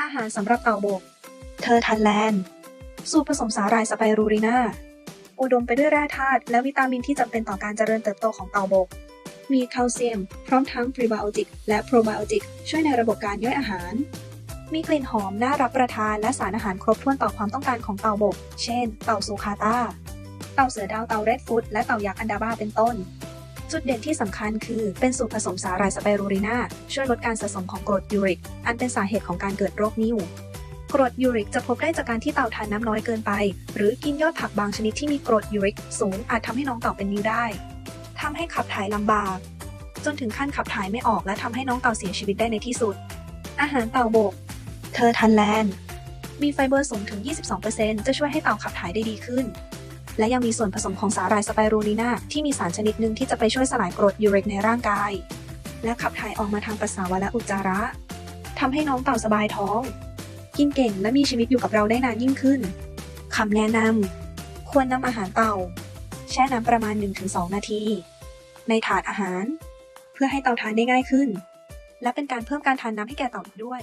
อาหารสำหรับเต่าบกเทอร์ทันแลนด์ สูตรผสมสาหร่ายสไปรูรินาอุดมไปด้วยแร่ธาตุและวิตามินที่จำเป็นต่อการเจริญเติบโตของเต่าบก มีแคลเซียม พร้อมทั้งพรีไบโอติกและโปรไบโอติกช่วยในระบบการย่อยอาหาร มีกลิ่นหอมน่ารับประทานและสารอาหารครบถ้วนต่อความต้องการของเต่าบก เช่น เต่าซูคาตาเต่าเสือดาว เต่าเรดฟุตและเต่ายักษ์อันดาบ้าเป็นต้น จุดเด่นที่สำคัญคือเป็นสูตรผสมสาหร่ายสไปรูรินาช่วยลดการสะสมของกรดยูริก อันเป็นสาเหตุของการเกิดโรคนิ่วกรดยูริกจะพบได้จากการที่เต่าทานน้ำน้อยเกินไป หรือกินยอดผักบางชนิดที่มีกรดยูริก สูงอาจทำให้น้องเต่าเป็นนิ่วได้ทำให้ขับถ่ายลำบาก จนถึงขั้นขับถ่ายไม่ออกและทำให้น้องเต่าเสียชีวิตได้ในที่สุด อาหารเต่าบก เทอร์ทันแลนด์ มีไฟเบอร์สูงถึง 22%จะช่วยให้เต่าขับถ่ายได้ดีขึ้น และยังมีส่วนผสมของสาหร่ายสไปรูลีนาที่มีสารชนิดหนึ่งที่จะไปช่วยสลายกรดยูริกในร่างกาย และขับถ่ายออกมาทางปัสสาวะและอุจจาระทำให้น้องเต่าสบายท้อง กินเก่งและมีชีวิตอยู่กับเราได้นานยิ่งขึ้นคำแนะนำควรนำอาหารเต่า แช่น้ำประมาณ 1-2 นาที ในถาดอาหาร เพื่อให้เต่าทานได้ง่ายขึ้น และเป็นการเพิ่มการทานน้ำให้แก่เต่าอีกด้วย